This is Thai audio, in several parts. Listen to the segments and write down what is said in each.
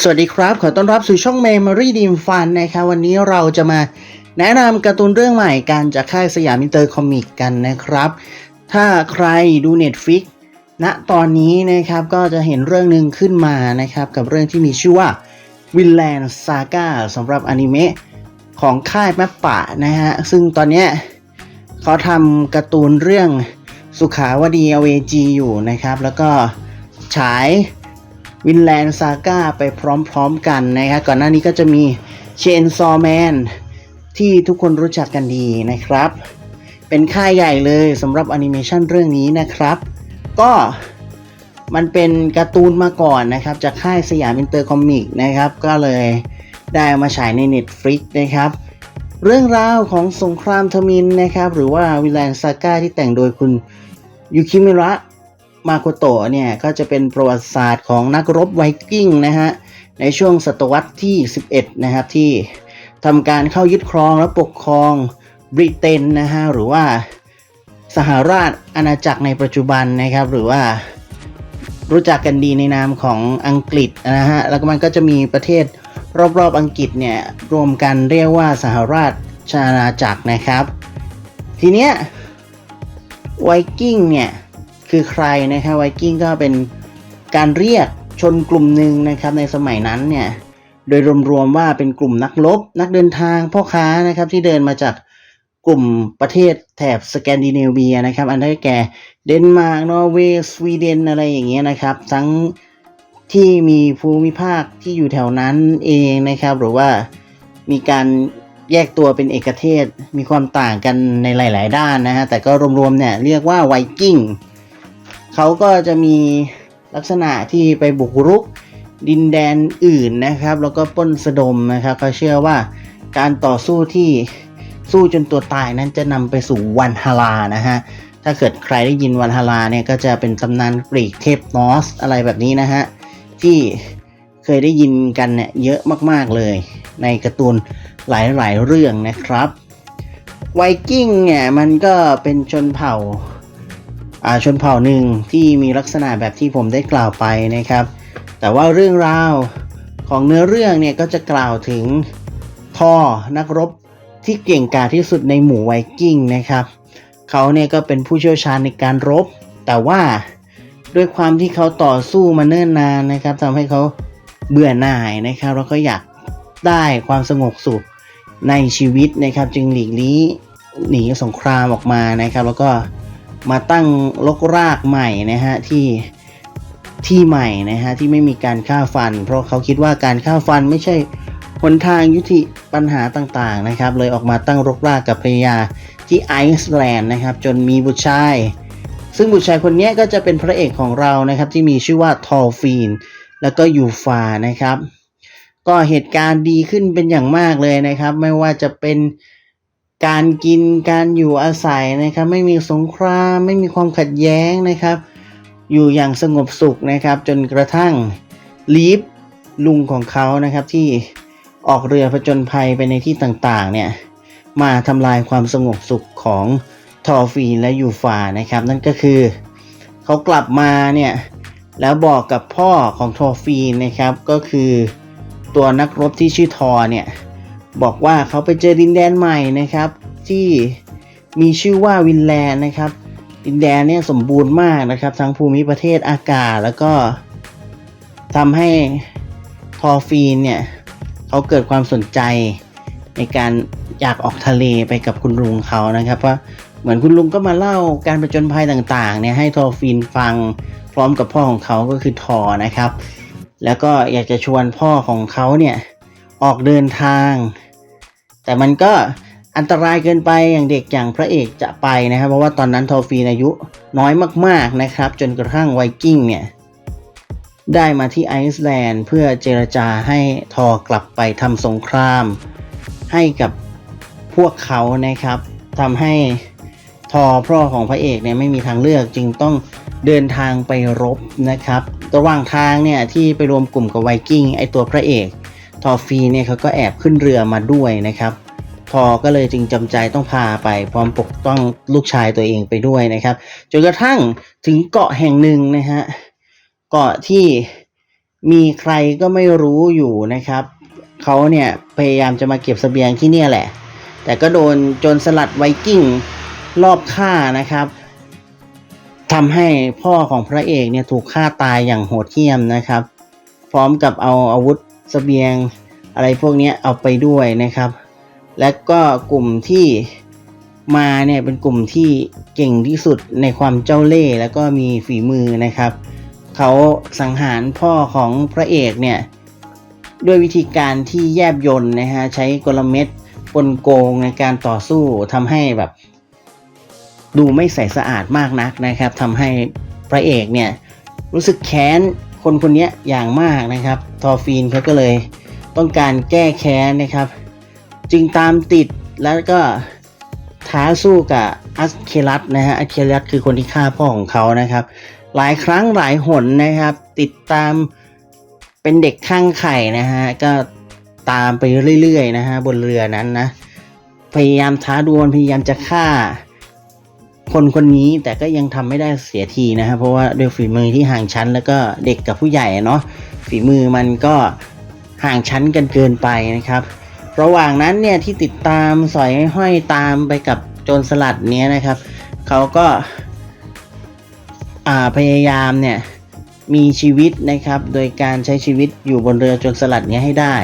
สวัสดีครับ ขอต้อนรับสู่ช่อง Memory Dream Fun นะครับ วันนี้เราจะมาแนะนำการ์ตูนเรื่องใหม่กันจากค่ายสยามอินเตอร์คอมิกกันนะครับ ถ้าใครดู Netflix ณะตอนนี้นะครับก็จะเห็นเรื่องหนึ่งขึ้นมานะครับ กับเรื่องที่มีชื่อว่า Vinland Saga สำหรับอนิเมะของค่ายแมปปะนะฮะ ซึ่งตอนนี้เขาทำการ์ตูนเรื่อง สุขาวดีอเวจีอยู่นะครับ แล้วก็ฉายวินแลนด์ซาก้าไปพร้อมๆกันนะครับก่อนหน้านี้ก็จะมีเชนซอแมนที่ทุกคนรู้จักกันดีนะครับ เป็นค่ายใหญ่เลยสำหรับแอนิเมชันเรื่องนี้นะครับ ก็มันเป็นการ์ตูนมาก่อนนะครับ จากค่ายสยามอินเตอร์คอมิกนะครับ ก็เลยได้เอามาฉายใน Netflix นะครับ เรื่องราวของสงครามทมินนะครับ หรือว่าวิลแลนซาก้าที่แต่งโดยคุณ ยูคิมิระมาโคโตะเนี่ยก็จะเป็นประวัติศาสตร์ของนักรบไวกิ้งนะฮะในช่วงศตวรรษที่ 11 นะครับ ที่ทำการเข้ายึดครองและปกครองบริเตนนะฮะหรือว่าสหราชอาณาจักรในปัจจุบันนะครับ หรือว่ารู้จักกันดีในนามของอังกฤษนะฮะแล้วก็มันก็จะมีประเทศรอบๆอังกฤษเนี่ยรวมกันเรียกว่าสหราชอาณาจักรนะครับ ทีเนี้ย ไวกิ้งเนี่ย คือใครนะครับไวกิ้งก็เป็นการเรียกชนกลุ่มหนึ่งนะครับในสมัยนั้นเนี่ย โดยรวมๆว่าเป็นกลุ่มนักรบนักเดินทางพ่อค้านะครับที่เดินมาจากกลุ่มประเทศแถบสแกนดิเนเวียนะครับ อันได้แก่เดนมาร์กนอร์เวย์สวีเดนอะไรอย่างเงี้ยนะครับ ทั้งที่มีภูมิภาคที่อยู่แถวนั้นเองนะครับ หรือว่ามีการ แยกตัวเป็นเอกเทศมีความต่างกันในหลาย ๆ ด้านนะฮะ แต่ก็รวม ๆ เนี่ยเรียกว่าไวกิ้งเขาก็จะมีลักษณะที่ไปบุกรุกดินแดนอื่นนะครับ แล้วก็ป้นสะดมนะครับเขาเชื่อว่าการต่อสู้ที่สู้จนตัวตายนั้นจะนำไปสู่วันฮารานะฮะ ถ้าเกิดใครได้ยินวันฮาราเนี่ยก็จะเป็นตำนานกรีกเทพนอสอะไรแบบนี้นะฮะ ที่เคยได้ยินกันเนี่ยเยอะมาก ๆ เลย ในการ์ตูนหลายๆเรื่องนะครับไวกิ้งเนี่ยมันก็เป็นชนเผ่าอ่าชนเผ่าหนึ่งที่มีลักษณะแบบที่ผมได้กล่าวไปนะครับ แต่ว่าเรื่องราวของเนื้อเรื่องเนี่ยก็จะกล่าวถึงทอนักรบที่เก่งกาจที่สุดในหมู่ไวกิ้งนะครับเขาเนี่ยก็เป็นผู้เชี่ยวชาญในการรบ แต่ว่าด้วยความที่เขาต่อสู้มาเนิ่นนานนะครับทำให้เขาเบื่อหน่ายนะครับ แล้วก็อยาก ได้ความสงบสุขในชีวิตนะครับ จึงหลีกลี้หนีสงครามออกมานะครับ แล้วก็มาตั้งลกรากใหม่นะฮะที่ที่ใหม่นะฮะที่ไม่มีการฆ่าฟัน เพราะเขาคิดว่าการฆ่าฟันไม่ใช่หนทางยุติปัญหาต่างๆนะครับ เลยออกมาตั้งรกรากกับภรรยาที่ไอซ์แลนด์นะครับ จนมีบุตรชาย ซึ่งบุตรชายคนนี้ก็จะเป็นพระเอกของเรานะครับที่มีชื่อว่าทอลฟีน แล้วก็ยูฟานะครับ ก็เหตุการณ์ดีขึ้นเป็นอย่างมากเลยนะครับ ไม่ว่าจะเป็นการกินการอยู่อาศัยนะครับ ไม่มีสงครามไม่มีความขัดแย้งนะครับ อยู่อย่างสงบสุขนะครับ จนกระทั่งลีฟลุงของเขานะครับที่ออกเรือผจญภัยไปในที่ต่างๆเนี่ยมาทำลายความสงบสุขของทอฟีนและยูฟานะครับ นั่นก็คือเขากลับมาเนี่ยแล้วบอกกับพ่อของทอฟีนนะครับก็คือ ตัวนักรบที่ชื่อทอเนี่ยบอกว่าเขาไปเจอดินแดนใหม่นะครับ ที่มีชื่อว่าวินแลนด์นะครับ ดินแดนเนี่ยสมบูรณ์มากนะครับ ทั้งภูมิประเทศอากาศแล้วก็ทำให้ทอฟีนเนี่ยเขาเกิดความสนใจในการอยากออกทะเลไปกับคุณลุงเขานะครับว่าเหมือนคุณลุงก็มาเล่าการประจนภัยต่างๆเนี่ยให้ทอฟีนฟังพร้อมกับพ่อของเขาก็คือทอนะครับ แล้วก็อยากจะชวนพ่อของเขาเนี่ยออกเดินทาง แต่มันก็อันตรายเกินไปอย่างเด็กอย่างพระเอกจะไปนะครับ เพราะว่าตอนนั้นทอฟีนอายุน้อยมากๆนะครับ จนกระทั่งไวกิ้งเนี่ยได้มาที่ไอซ์แลนด์เพื่อเจรจาให้ทอกลับไปทำสงคราม ให้กับพวกเขานะครับทำให้ทอพ่อของพระเอกเนี่ยไม่มีทางเลือกจึงต้องเดินทางไปรบนะครับ ระหว่างทางเนี่ยที่ไปรวมกลุ่มกับไวกิ้งไอตัวพระเอกทอฟีเนี่ยเขาก็แอบขึ้นเรือมาด้วยนะครับ ทอก็เลยจึงจำใจต้องพาไปพร้อมปกป้องลูกชายตัวเองไปด้วยนะครับจนกระทั่งถึงเกาะแห่งหนึ่งนะฮะเกาะที่มีใครก็ไม่รู้อยู่นะครับเขาเนี่ยพยายามจะมาเก็บสเสบียงที่เนี่ยแหละ แต่ก็โดนโจรสลัดไวกิ้งรอบฆ่านะครับ ทำให้พ่อของพระเอกเนี่ยถูกฆ่าตายอย่างโหดเหี้ยมนะครับ พร้อมกับเอาอาวุธเสบียงอะไรพวกนี้เอาไปด้วยนะครับ และก็กลุ่มที่มาเนี่ยเป็นกลุ่มที่เก่งที่สุดในความเจ้าเล่ห์แล้วก็มีฝีมือนะครับ เขาสังหารพ่อของพระเอกเนี่ยด้วยวิธีการที่แยบยลนะฮะใช้กลเม็ดกลโกงในการต่อสู้ทำให้แบบ ดูไม่ใสสะอาดมากนักนะครับทำให้พระเอกเนี่ยรู้สึกแค้นคนคนนี้อย่างมากนะครับ ทอฟีนเขาก็เลยต้องการแก้แค้นนะครับ จึงตามติดแล้วก็ท้าสู้กับอัสเคลัสนะฮะอัสเคลัสคือคนที่ฆ่าพ่อของเขานะครับ หลายครั้งหลายหนนะครับ ติดตามเป็นเด็กข้างไข่นะฮะก็ตามไปเรื่อยๆนะฮะบนเรือนั้นนะพยายามท้าดวลพยายามจะฆ่า คนคนนี้แต่ก็ยังทำไม่ได้เสียทีนะครับเพราะว่าด้วยฝีมือที่ห่างชั้น แล้วก็เด็กกับผู้ใหญ่เนาะฝีมือมันก็ห่างชั้นกันเกินไปนะครับ ระหว่างนั้นเนี่ยที่ติดตามสอยห้อยตามไปกับโจรสลัดเนี้ยนะครับเขาก็าพยายามเนี่ยมีชีวิตนะครับ โดยการใช้ชีวิตอยู่บนเรือโจรสลัดเนี้ยให้ได้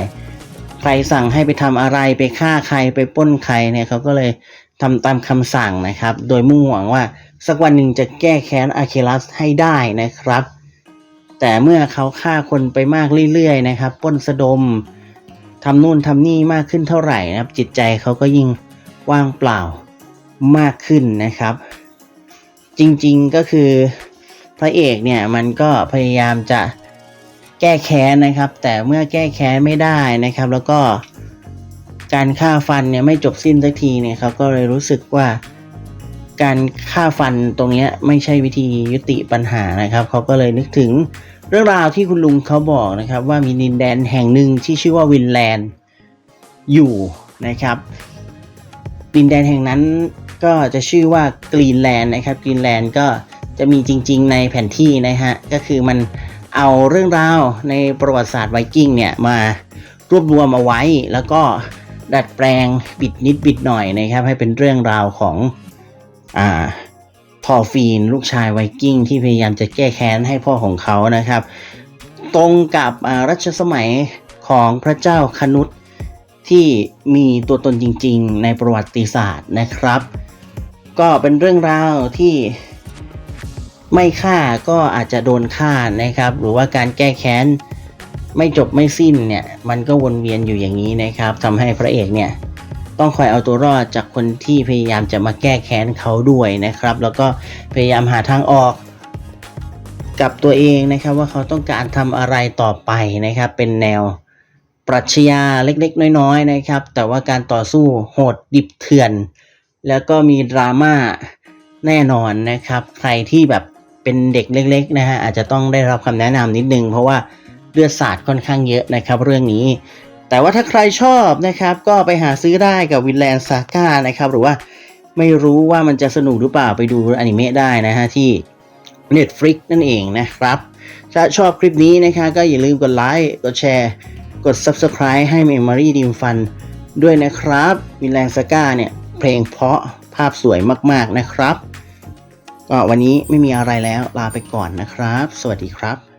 ใครสั่งให้ไปทำอะไรไปฆ่าใครไปป้นใครเนี่ยเขาก็เลย ทำตามคำสั่งนะครับ โดยมุ่งหวังว่าสักวันหนึ่งจะแก้แค้นอาเคลัสให้ได้นะครับ แต่เมื่อเขาฆ่าคนไปมากเรื่อยๆนะครับป้นสะดมทำนู่นทำนี่มากขึ้นเท่าไหร่นะครับ จิตใจเขาก็ยิ่งว่างเปล่ามากขึ้นนะครับ จริงๆก็คือพระเอกเนี่ยมันก็พยายามจะแก้แค้นนะครับ แต่เมื่อแก้แค้นไม่ได้นะครับ แล้วก็ การฆ่าฟันเนี่ยไม่จบสิ้นสักทีเนี่ยเขาก็เลยรู้สึกว่า การฆ่าฟันตรงนี้ไม่ใช่วิธียุติปัญหานะครับเขาก็เลยนึกถึงเรื่องราวที่คุณลุงเขาบอกนะครับว่ามีดินแดนแห่งหนึ่งที่ชื่อว่าวินแลนด์อยู่นะครับ ดินแดนแห่งนั้นก็จะชื่อว่ากรีนแลนด์นะครับกรีนแลนด์ก็จะมีจริง ๆ ในแผนที่นะฮะก็คือมันเอาเรื่องราวในประวัติศาสตร์ไวกิ้งเนี่ยมารวบรวมเอาไว้แล้วก็ ดัดแปลงบิดนิดบิดหน่อยนะครับ ให้เป็นเรื่องราวของอ่าทอฟีนลูกชายไวกิ้งที่พยายามจะแก้แค้นให้พ่อของเขานะครับ ตรงกับรัชสมัยของพระเจ้าคนุษที่มีตัวตนจริง ๆ ในประวัติศาสตร์นะครับ ก็เป็นเรื่องราวที่ไม่ฆ่าก็อาจจะโดนฆ่านะครับ หรือว่าการแก้แค้น ไม่จบไม่สิ้นเนี่ย มันก็วนเวียนอยู่อย่างนี้นะครับทำให้พระเอกเนี่ย ต้องคอยเอาตัวรอดจากคนที่พยายามจะมาแก้แค้นเขาด้วยนะครับ แล้วก็พยายามหาทางออก กับตัวเองนะครับว่าเขาต้องการทำอะไรต่อไปนะครับ เป็นแนวปรัชญาเล็กๆ น้อยๆนะครับ แต่ว่าการต่อสู้โหดดิบเถื่อน แล้วก็มีดราม่าแน่นอนนะครับ ใครที่แบบเป็นเด็กเล็ก ๆ นะฮะอาจจะต้องได้รับคำแนะนำนิดนึง เพราะว่า เลือดสาดค่อนข้างเยอะนะครับเรื่องนี้ แต่ว่าถ้าใครชอบนะครับก็ไปหาซื้อได้กับวินแลนด์ซาก้านะครับหรือว่าไม่รู้ว่ามันจะสนุกหรือเปล่าไปดูอนิเมะได้นะฮะที่ Netflix นั่นเองนะครับ ถ้าชอบคลิปนี้นะคะก็อย่าลืมกดไลค์กดแชร์ กด Subscribe ให้ Memory d e m Fun ด้วยนะครับวินแลนด์ซาก้าเนี่ยเพลงเพราะภาพสวยมากๆนะครับก็วันนี้ไม่มีอะไรแล้วลาไปก่อนนะครับ สวัสดีครับ